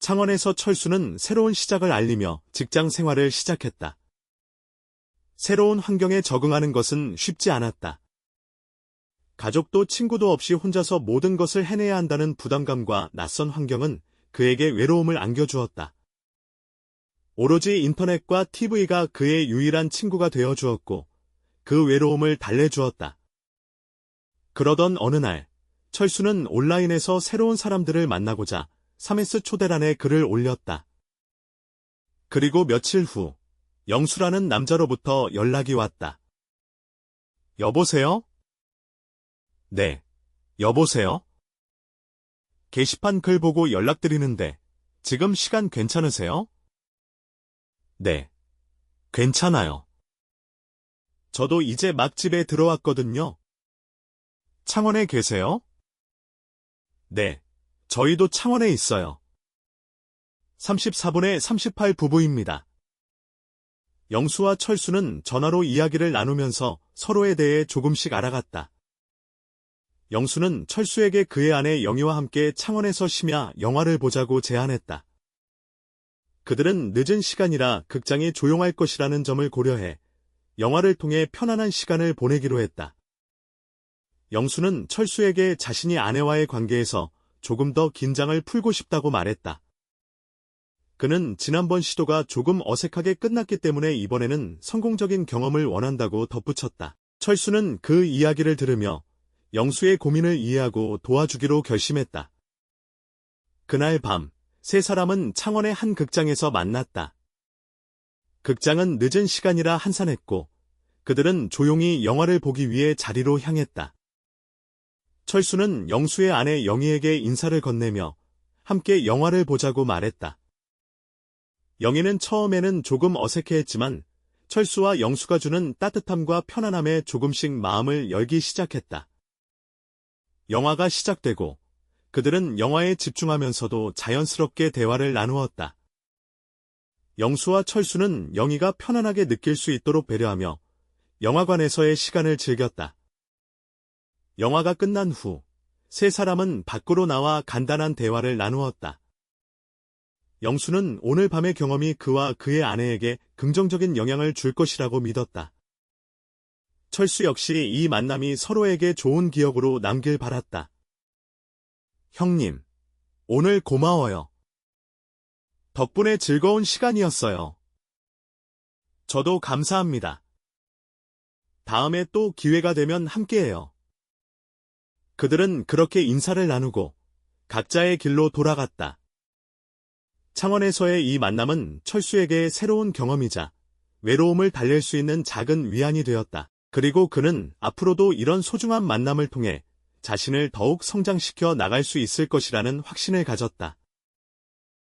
창원에서 철수는 새로운 시작을 알리며 직장 생활을 시작했다. 새로운 환경에 적응하는 것은 쉽지 않았다. 가족도 친구도 없이 혼자서 모든 것을 해내야 한다는 부담감과 낯선 환경은 그에게 외로움을 안겨주었다. 오로지 인터넷과 TV가 그의 유일한 친구가 되어 주었고, 그 외로움을 달래주었다. 그러던 어느 날, 철수는 온라인에서 새로운 사람들을 만나고자 3S 초대란에 글을 올렸다. 그리고 며칠 후, 영수라는 남자로부터 연락이 왔다. 여보세요? 네, 여보세요? 게시판 글 보고 연락드리는데, 지금 시간 괜찮으세요? 네, 괜찮아요. 저도 이제 막 집에 들어왔거든요. 창원에 계세요? 네, 저희도 창원에 있어요. 34분의 38 부부입니다. 영수와 철수는 전화로 이야기를 나누면서 서로에 대해 조금씩 알아갔다. 영수는 철수에게 그의 아내 영희와 함께 창원에서 쉬며 영화를 보자고 제안했다. 그들은 늦은 시간이라 극장이 조용할 것이라는 점을 고려해 영화를 통해 편안한 시간을 보내기로 했다. 영수는 철수에게 자신이 아내와의 관계에서 조금 더 긴장을 풀고 싶다고 말했다. 그는 지난번 시도가 조금 어색하게 끝났기 때문에 이번에는 성공적인 경험을 원한다고 덧붙였다. 철수는 그 이야기를 들으며 영수의 고민을 이해하고 도와주기로 결심했다. 그날 밤, 세 사람은 창원의 한 극장에서 만났다. 극장은 늦은 시간이라 한산했고, 그들은 조용히 영화를 보기 위해 자리로 향했다. 철수는 영수의 아내 영희에게 인사를 건네며 함께 영화를 보자고 말했다. 영희는 처음에는 조금 어색해했지만 철수와 영수가 주는 따뜻함과 편안함에 조금씩 마음을 열기 시작했다. 영화가 시작되고 그들은 영화에 집중하면서도 자연스럽게 대화를 나누었다. 영수와 철수는 영희가 편안하게 느낄 수 있도록 배려하며 영화관에서의 시간을 즐겼다. 영화가 끝난 후 세 사람은 밖으로 나와 간단한 대화를 나누었다. 영수는 오늘 밤의 경험이 그와 그의 아내에게 긍정적인 영향을 줄 것이라고 믿었다. 철수 역시 이 만남이 서로에게 좋은 기억으로 남길 바랐다. 형님, 오늘 고마워요. 덕분에 즐거운 시간이었어요. 저도 감사합니다. 다음에 또 기회가 되면 함께해요. 그들은 그렇게 인사를 나누고 각자의 길로 돌아갔다. 창원에서의 이 만남은 철수에게 새로운 경험이자 외로움을 달랠 수 있는 작은 위안이 되었다. 그리고 그는 앞으로도 이런 소중한 만남을 통해 자신을 더욱 성장시켜 나갈 수 있을 것이라는 확신을 가졌다.